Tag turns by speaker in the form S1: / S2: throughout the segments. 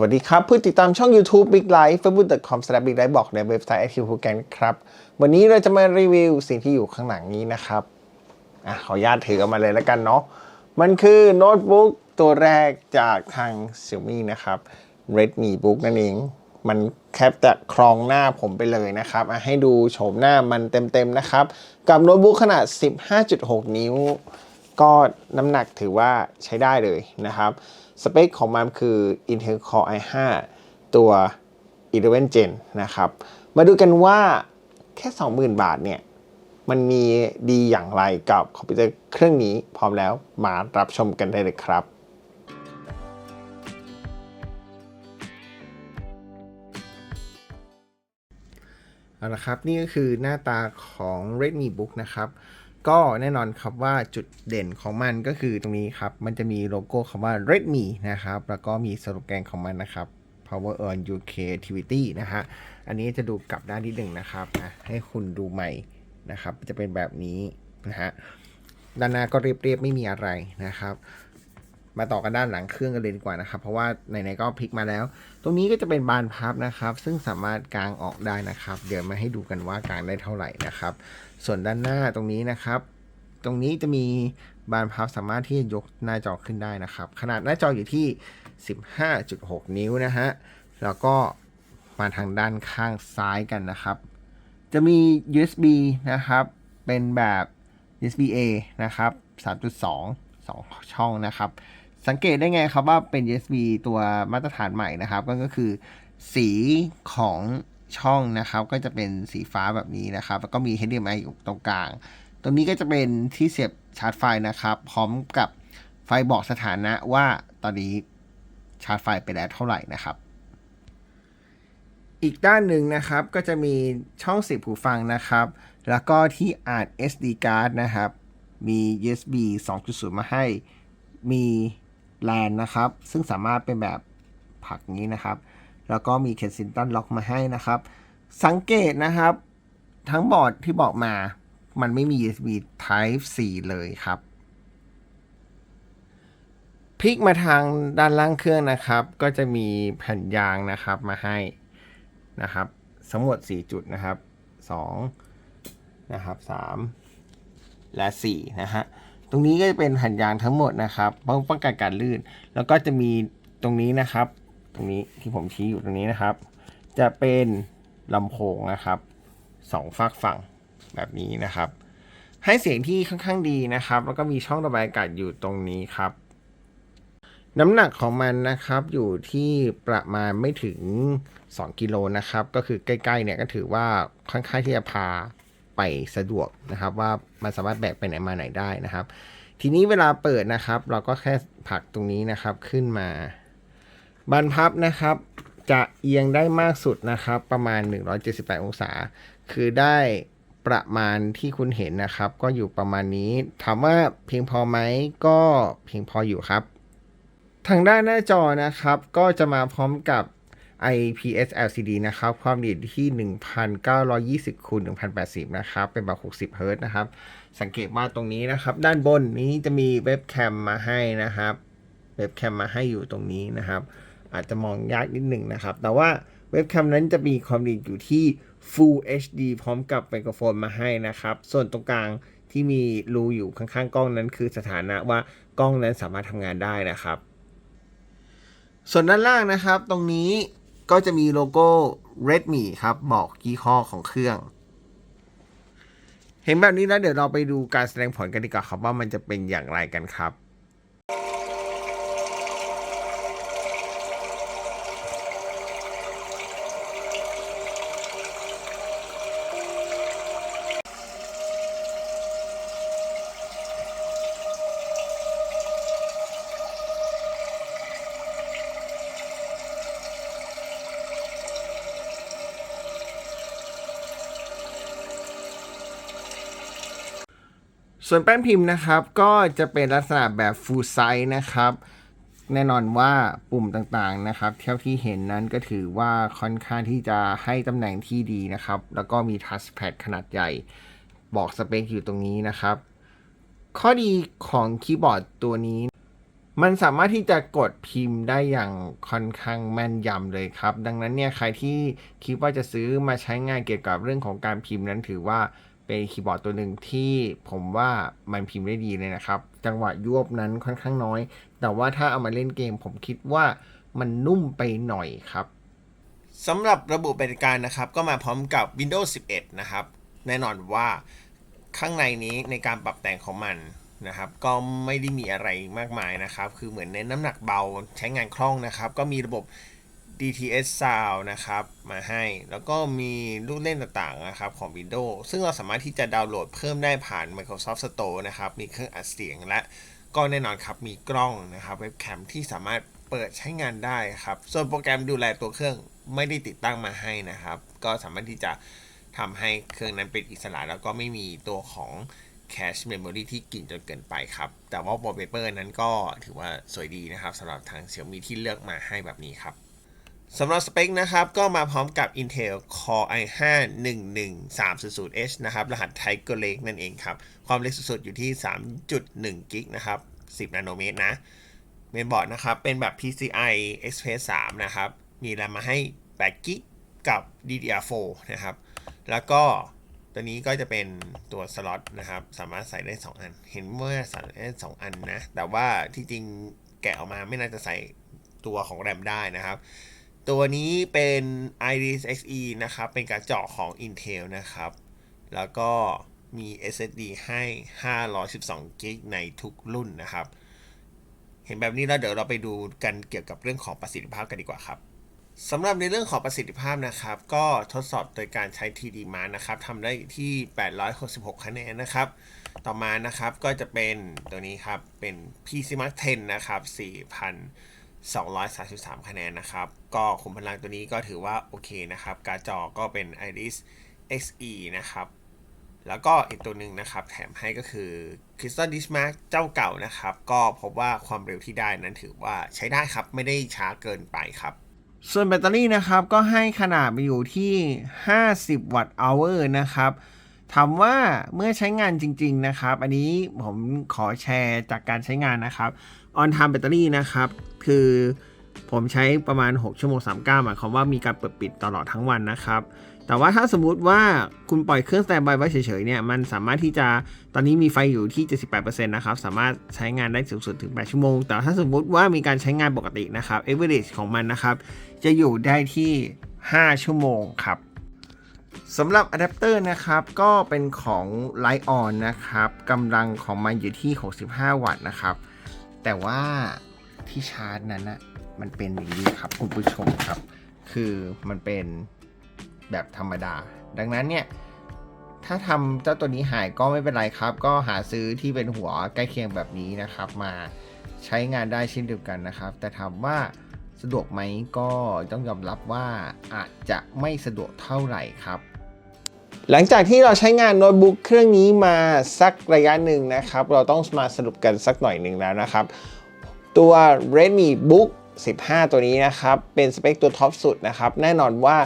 S1: สวัสดีครับผู้ติดตามช่อง YouTube Big Life facebook.com slash big life บอกในเว็บไซต์ IQ พูกันครับ วันนี้เราจะมารีวิวสิ่งที่อยู่ข้างหลังนี้นะครับอะขออนุญาตถือออกมาเลยแล้วกันเนาะมันคือโน้ตบุ๊กตัวแรกจากทาง Xiaomi นะครับ Redmi Book นั่นเอง มันแคบจะครองหน้าผมไปเลยนะครับให้ดูโฉมหน้ามันเต็มๆนะครับ กับโน้ตบุ๊กขนาด 15.6 นิ้ว ก็น้ำหนักถือว่าใช้ได้เลยนะครับ สเปคของมันคือ Intel Core i5 ตัว 11 Gen นะครับ มาดูกันว่าแค่ 20,000 บาทเนี่ย มันมีดีอย่างไรกับคอมพิวเตอร์เครื่องนี้พร้อมแล้วมารับชมกันได้เลยครับเอาละครับ นี่ก็คือหน้าตาของ Redmi Book นะครับ ก็แน่นอนครับว่าจุดเด่นของมันก็คือตรงนี้ครับ มันจะมีโลโก้คำว่า Redmi นะครับ แล้วก็มีสโลแกนของมันนะครับ Power on your creativity นะฮะ อันนี้จะดูกลับด้านที่หนึ่งนะครับนะให้คุณดูใหม่นะครับ จะเป็นแบบนี้นะฮะ ด้านหน้าก็เรียบๆ ไม่มีอะไรนะครับ มาต่อกันด้านหลังเครื่องกันเลยดีกว่านะครับ เพราะว่าไหนๆก็พลิกมาแล้ว ตรงนี้ก็จะเป็นบานพับนะครับ ซึ่งสามารถกางออกได้นะครับ เดี๋ยวมาให้ดูกันว่ากางได้เท่าไหร่นะครับ ส่วนด้านหน้าตรงนี้นะครับ ตรงนี้จะมีบานพับสามารถที่จะยกหน้าจอขึ้นได้นะครับ ขนาดหน้าจออยู่ที่ 15.6 นิ้วนะฮะแล้วก็มาทางด้านข้างซ้ายกันนะครับ จะมี USB นะครับ เป็นแบบ USB A นะครับ 3.2 2 ช่องนะครับ สังเกตได้ไงครับว่าเป็น USB ตัวมาตรฐานใหม่นะครับ ก็คือสีของช่องนะครับ ก็จะเป็นสีฟ้าแบบนี้นะครับ แล้วก็มี HDMI อยู่ตรงกลาง ตรงนี้ก็จะเป็นที่เสียบชาร์จไฟนะครับ พร้อมกับไฟบอกสถานะว่าตอนนี้ชาร์จไฟไปแล้วเท่าไหร่นะครับ อีกด้านหนึ่งนะครับก็จะมีช่องเสียบหูฟังนะครับ แล้วก็ที่อ่าน SD card นะครับ มี USB 2.0 มาให้ มี LAN นะครับ ซึ่งสามารถเป็นแบบผักนี้นะครับ แล้วก็มี Kensington Lock มาให้นะครับ สังเกตนะครับ ทั้งบอร์ดที่บอกมามันไม่มี USB Type C เลยครับพลิกมาทางด้านล่างเครื่องนะครับ ก็จะมีแผ่นยางนะครับมาให้นะครับทั้งหมด 4 จุดนะครับ2นะครับ3และ4นะฮะ ตรงนี้ก็จะเป็นแผ่นยางทั้งหมดนะครับป้องป้องกันการลื่น แล้วก็จะมีตรงนี้นะครับ ตรงนี้ที่ผมชี้อยู่ตรงนี้นะครับ จะเป็นลำโพงนะครับสองฝากฝั่งแบบนี้นะครับ ให้เสียงที่ค่อนข้างดีนะครับ แล้วก็มีช่องระบายอากาศอยู่ตรงนี้ครับ น้ำหนักของมันนะครับอยู่ที่ประมาณไม่ถึง 2 กิโลนะครับ ก็คือใกล้ๆเนี่ยก็ถือว่าค่อนข้างที่จะพา ไปสะดวกนะครับ ว่ามันสามารถแบกไปไหนมาไหนได้นะครับ ทีนี้เวลาเปิดนะครับ เราก็แค่ผลักตรงนี้นะครับขึ้นมาบานพับนะครับ จะเอียงได้มากสุดนะครับ ประมาณ 178 องศา คือได้ประมาณที่คุณเห็นนะครับ ก็อยู่ประมาณนี้ ถามว่าเพียงพอไหมก็เพียงพออยู่ครับ ทางด้านหน้าจอนะครับ ก็จะมาพร้อมกับ IPS LCD นะครับ ความละเอียดที่ 1920คูณ1080 นะครับ เป็นแบบ 60 เฮิรตซ์นะครับ สังเกตว่าตรงนี้นะครับ ด้านบนนี้จะมีเว็บแคมมาให้นะครับ เว็บแคมมาให้อยู่ตรงนี้นะครับ อาจจะมองยากนิดหนึ่งนะครับ แต่ว่าเว็บแคมนั้นจะมีความละเอียดอยู่ที่ Full HD พร้อมกับไมโครโฟนมาให้นะครับ ส่วนตรงกลางที่มีรูอยู่ข้างๆ กล้องนั้นคือสถานะว่ากล้องนั้นสามารถทำงานได้นะครับ ส่วนด้านล่างนะครับตรงนี้ ก็จะมีโลโก้ Redmi ครับ บอกยี่ห้อของเครื่อง เห็นแบบนี้แล้วเดี๋ยวเราไปดูการแสดงผลกันดีกว่าครับว่ามันจะเป็นอย่างไรกันครับ ส่วนแป้นพิมพ์นะครับก็จะเป็นลักษณะแบบ full size นะครับ แน่นอนว่าปุ่มต่างๆนะครับ เท่าที่เห็นนั้นก็ถือว่าค่อนข้างที่จะให้ตำแหน่งที่ดีนะครับ แล้วก็มี touchpad ขนาดใหญ่ บอกสเปคอยู่ตรงนี้นะครับ ข้อดีของคีย์บอร์ดตัวนี้ มันสามารถที่จะกดพิมพ์ได้อย่างค่อนข้างแม่นยำเลยครับ ดังนั้นเนี่ยใครที่คิดว่าจะซื้อมาใช้งานเกี่ยวกับเรื่องของการพิมพ์นั้นถือว่า เป็นคีย์บอร์ดตัวหนึ่งที่ผมว่ามันพิมพ์ได้ดีเลยนะครับ จังหวะยวบนั้นค่อนข้างน้อย แต่ว่าถ้าเอามาเล่นเกมผมคิดว่ามันนุ่มไปหน่อยครับสำหรับระบบปฏิการนะครับ ก็มาพร้อมกับ Windows 11 นะครับ แน่นอนว่าข้างในนี้ในการปรับแต่งของมันนะครับ ก็ไม่ได้มีอะไรมากมายนะครับ คือเหมือนเน้นน้ำหนักเบาใช้งานคล่องนะครับ ก็มีระบบ DTS Sound นะครับ มาให้ แล้วก็มีลูกเล่นต่างๆนะครับของ Windows ซึ่งเราสามารถที่จะดาวน์โหลดเพิ่มได้ผ่าน Microsoft Store นะครับ มีเครื่องอัดเสียงและก็แน่นอนครับ มีกล้องนะครับเว็บแคมที่สามารถเปิดใช้งานได้ครับ ส่วนโปรแกรมดูแลตัวเครื่องไม่ได้ติดตั้งมาให้นะครับ ก็สามารถที่จะทำให้เครื่องนั้นเป็นอิสระ แล้วก็ไม่มีตัวของ Cache Memory ที่กินจนเกินไปครับ แต่ว่า Wallpaper นั้นก็ถือว่าสวยดีนะครับสำหรับทาง Xiaomi ที่เลือกมาให้แบบนี้ครับ สำหรับสเปคนะครับ ก็มาพร้อมกับ Intel Core i5 11300H นะครับ รหัส Tiger Lake นั่นเองครับ ความเร็วสุดๆอยู่ที่ 3.1กิกนะครับ 10 นาโนเมตรนะ เมนบอร์ดนะครับ เป็นแบบ PCI Express 3 นะครับ มีแรมมาให้8กิกกับ DDR4 นะครับ แล้วก็ตัวนี้ก็จะเป็นตัวสล็อตนะครับ สามารถใส่ได้ 2 อัน เห็นว่าใส่ได้ 2 อันนะ แต่ว่าที่จริงแกะออกมาไม่น่าจะใส่ตัวของแรมได้นะครับ ตัวนี้เป็น Iris Xe นะครับ เป็นการ์ดจอของ Intel นะครับ แล้วก็มี SSD ให้ 512 g b ในทุกรุ่นนะครับ เห็นแบบนี้แล้วเดี๋ยวเราไปดูกันเกี่ยวกับเรื่องของประสิทธิภาพกันดีกว่าครับสำหรับในเรื่องของประสิทธิภาพนะครับ ก็ทดสอบโดยการใช้ TD m a นะครับทำได้ที่ 866 คะแนนนะครับ ต่อมานะครับก็จะเป็นตัวนี้ครับ เป็น PC Mark 10 นะครับ 4,000 233 คะแนนนะครับ ก็ขุมพลังตัวนี้ก็ถือว่าโอเคนะครับ การจอก็เป็น Iris Xe นะครับ แล้วก็อีกตัวหนึ่งนะครับ แถมให้ก็คือ Crystal Dismark เจ้าเก่านะครับ ก็พบว่าความเร็วที่ได้นั้นถือว่าใช้ได้ครับ ไม่ได้ช้าเกินไปครับ ส่วนแบตเตอรี่นะครับ ก็ให้ขนาดไปอยู่ที่ 50 วัตต์อเวอร์นะครับถามว่าเมื่อใช้งานจริง ๆ นะครับ อันนี้ผมขอแชร์จากการใช้งานนะครับ on time แบตเตอรี่นะครับ คือผมใช้ประมาณ 6 ชั่วโมง 39 หมายความว่ามีการเปิดปิดตลอดทั้งวันนะครับ แต่ว่าถ้าสมมุติว่าคุณปล่อยเครื่องสแตนบายไว้เฉยๆเนี่ย มันสามารถที่จะ ตอนนี้มีไฟอยู่ที่ 78%นะครับ สามารถใช้งานได้สูงสุดถึง 8 ชั่วโมง แต่ถ้าสมมุติว่ามีการใช้งานปกตินะครับ average ของมันนะครับ จะอยู่ได้ที่ 5 ชั่วโมงครับสำหรับอะแดปเตอร์นะครับ ก็เป็นของ Light On นะครับกำลังของมันอยู่ที่ 65 วัตต์นะครับ แต่ว่าที่ชาร์จนั้นนะมันเป็นอย่างนี้ครับคุณผู้ชมครับ คือมันเป็นแบบธรรมดา ดังนั้นเนี่ย ถ้าทำเจ้าตัวนี้หายก็ไม่เป็นไรครับ ก็หาซื้อที่เป็นหัวใกล้เคียงแบบนี้นะครับ มาใช้งานได้เช่นเดียวกันนะครับ แต่ถามว่าสะดวกไหมก็ต้องยอมรับว่าอาจจะไม่สะดวกเท่าไหร่ครับ หลังจากที่เราใช้งานโน้ตบุ๊กเครื่องนี้มาสักระยะหนึ่งนะครับ เราต้องมาสรุปกันสักหน่อยหนึ่งแล้วนะครับ ตัว Redmi Book 15 ตัวนี้นะครับ เป็นสเปคตัวท็อปสุดนะครับ แน่นอนว่า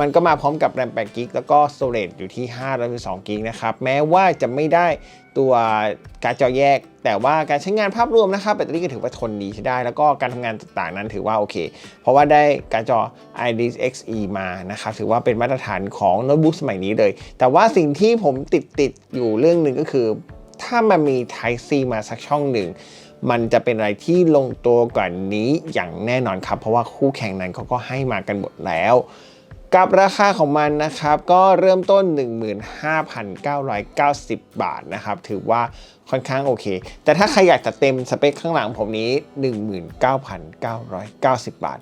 S1: มันก็มาพร้อมกับแรม8กิกแล้วก็ storage อยู่ที่512กิกนะครับ แม้ว่าจะไม่ได้ตัวการ์จอแยก แต่ว่าการใช้งานภาพรวมนะครับแบตเตอรี่ก็ถือว่าทนดีใช้ได้ แล้วก็การทำงานต่างๆนั้นถือว่าโอเค เพราะว่าได้การ์จอ Iris Xe มานะครับ ถือว่าเป็นมาตรฐานของโน้ตบุ๊กสมัยนี้เลย แต่ว่าสิ่งที่ผมติดติดอยู่เรื่องหนึ่งก็คือ ถ้ามันมี Type C มาสักช่องหนึ่งมันจะเป็นอะไรที่ลงตัวกว่านี้อย่างแน่นอนครับ เพราะว่าคู่แข่งนั้นเขาก็ให้มากันหมดแล้ว กับราคาของมันนะครับ ก็เริ่มต้น 15,990 บาทนะครับ ถือว่าค่อนข้างโอเค แต่ถ้าใครอยากจะเต็มสเปคข้างหลังผมนี้ 19,990 บาท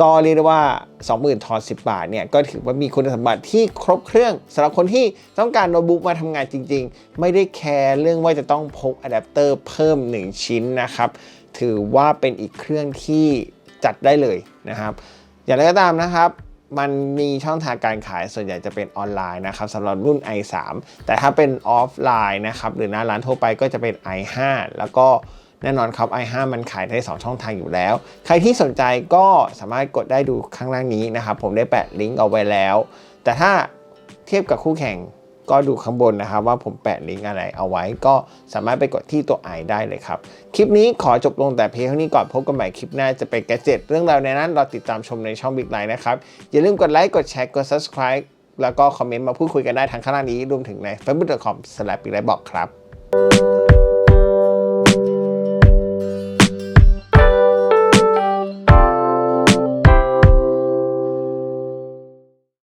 S1: ก็เรียกได้ว่า 20,000ทอน10 บาทเนี่ย ก็ถือว่ามีคุณสมบัติที่ครบเครื่องสำหรับคนที่ต้องการโน้ตบุ๊กมาทำงานจริง ๆ ไม่ได้แคร์เรื่องว่าจะต้องพกอะแดปเตอร์เพิ่ม 1 ชิ้นนะครับ ถือว่าเป็นอีกเครื่องที่จัดได้เลยนะครับ อย่างไรก็ตามนะครับ มันมีช่องทางการขายส่วนใหญ่จะเป็นออนไลน์นะครับสำหรับรุ่น i3 แต่ถ้าเป็นออฟไลน์นะครับหรือหน้าร้านทั่วไปก็จะเป็น i5 แล้วก็แน่นอนครับ i5 มันขายได้ 2 ช่องทางอยู่แล้ว ใครที่สนใจก็สามารถกดได้ดูข้างล่างนี้นะครับ ผมได้แปะลิงก์เอาไว้แล้ว แต่ถ้าเทียบกับคู่แข่ง ก็ดูข้างบนนะครับว่าผมแปะลิงก์อะไรเอาไว้ ก็สามารถไปกดที่ตัวไอได้เลยครับ คลิปนี้ขอจบลงแต่เพียงเท่านี้ก่อนพบกันใหม่คลิปหน้าจะเป็นแกจิตเรื่องราวในนั้นเราติดตามชมในช่อง Big Line นะครับ อย่าลืมกดไลค์กดแชร์กด subscribe แล้วก็คอมเมนต์มาพูดคุยกันได้ทางข้างล่างนี้รวมถึงใน f a c e b o o k c o m b i g l i n e บอกครับ